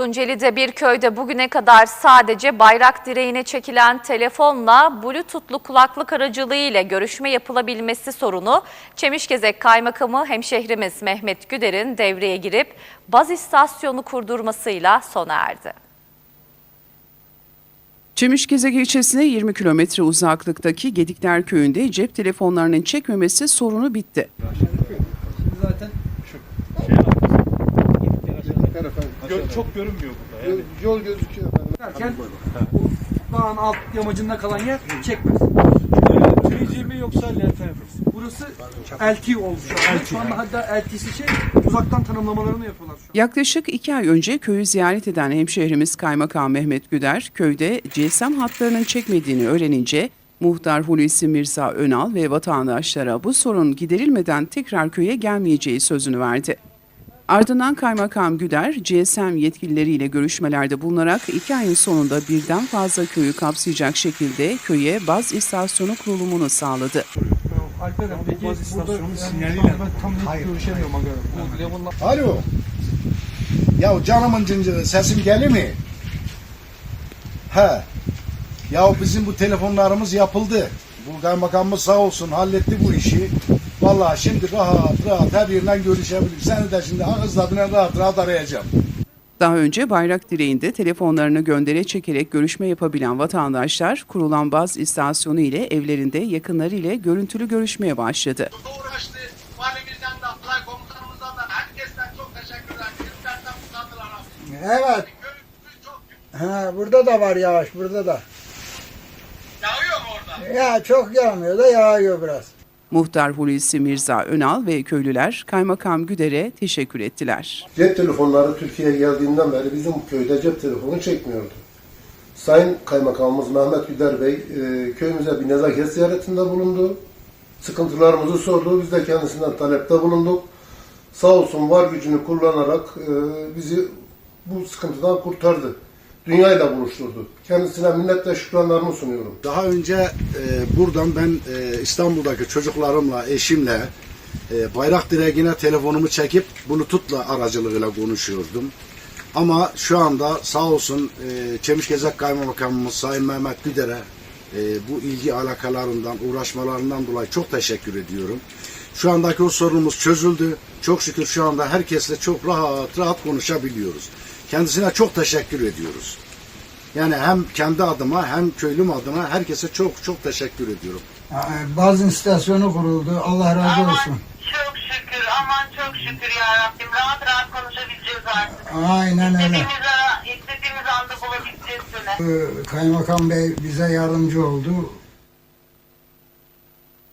Tunceli'de bir köyde bugüne kadar sadece bayrak direğine çekilen telefonla bluetoothlu kulaklık aracılığıyla görüşme yapılabilmesi sorunu Çemişgezek Kaymakamı hemşehrimiz Mehmet Güder'in devreye girip baz istasyonu kurdurmasıyla sona erdi. Çemişgezek ilçesine 20 kilometre uzaklıktaki Gedikler köyünde cep telefonlarının çekmemesi sorunu bitti. Gö- çok görünmüyor burada. Yani. Yol gözüküyor efendim. derken bu dağın alt yamacında kalan yer çekmez. 3G mi yoksa mi? Burası LT olmuş. şu anda. Şu anda hatta LT'si şey uzaktan tanımlamalarını yapıyorlar şu an. Yaklaşık iki ay önce köyü ziyaret eden hemşehrimiz Kaymakam Mehmet Güder, köyde GSM hatlarının çekmediğini öğrenince muhtar Hulusi Mirza Önal ve vatandaşlara bu sorun giderilmeden tekrar köye gelmeyeceği sözünü verdi. Ardından Kaymakam Güder, GSM yetkilileriyle görüşmelerde bulunarak iki ayın sonunda birden fazla köyü kapsayacak şekilde köye baz istasyonu kurulumunu sağladı. Alperen Alo. Ya canımın cıncırı sesim gelir mi? He. Ya bizim bu telefonlarımız yapıldı. Bu kaymakamımız sağ olsun halletti bu işi. Vallahi şimdi rahat rahat her yerden görüşebilirim. Seni de şimdi ağızladığına rahat rahat arayacağım. Daha önce bayrak direğinde telefonlarını göndere çekerek görüşme yapabilen vatandaşlar kurulan baz istasyonu ile evlerinde yakınları ile görüntülü görüşmeye başladı. uğraştı. Valimizden de, komutanımızdan da herkesten çok teşekkürler. Bizlerden uzattılar abi. Evet. Ha, burada da var yağış, burada da. yağıyor mu orada? Ya çok yağmıyor da yağıyor biraz. Muhtar Hulusi Mirza Önal ve köylüler Kaymakam Güder'e teşekkür ettiler. Cep telefonları Türkiye'ye geldiğinden beri bizim köyde cep telefonu çekmiyordu. Sayın Kaymakamımız Mehmet Güder Bey e, köyümüze bir nezaket ziyaretinde bulundu. Sıkıntılarımızı sordu. Biz de kendisinden talepte bulunduk. Sağ olsun var gücünü kullanarak e, bizi bu sıkıntıdan kurtardı. Dünyayla buluşturdu. Kendisine minnetle şükranlarımı sunuyorum. Daha önce e, buradan ben e, İstanbul'daki çocuklarımla, eşimle e, bayrak direğine telefonumu çekip Bluetooth'la aracılığıyla konuşuyordum. Ama şu anda sağ olsun e, Çemişgezek Kaymakamımız Sayın Mehmet Güder'e e, bu ilgi alakalarından, uğraşmalarından dolayı çok teşekkür ediyorum. Şu andaki o sorunumuz çözüldü. Çok şükür şu anda herkesle çok rahat rahat konuşabiliyoruz. Kendisine çok teşekkür ediyoruz. Yani hem kendi adıma hem köylüm adına herkese çok çok teşekkür ediyorum. Ha, Baz istasyonu kuruldu. Allah razı Aman olsun. çok şükür, aman çok şükür ya Rabbim. Rahat rahat konuşabileceğiz artık. Aynen öyle. İstediğimiz, ara, istediğimiz anda bulabileceğiz seni. Ee, Kaymakam Bey bize yardımcı oldu.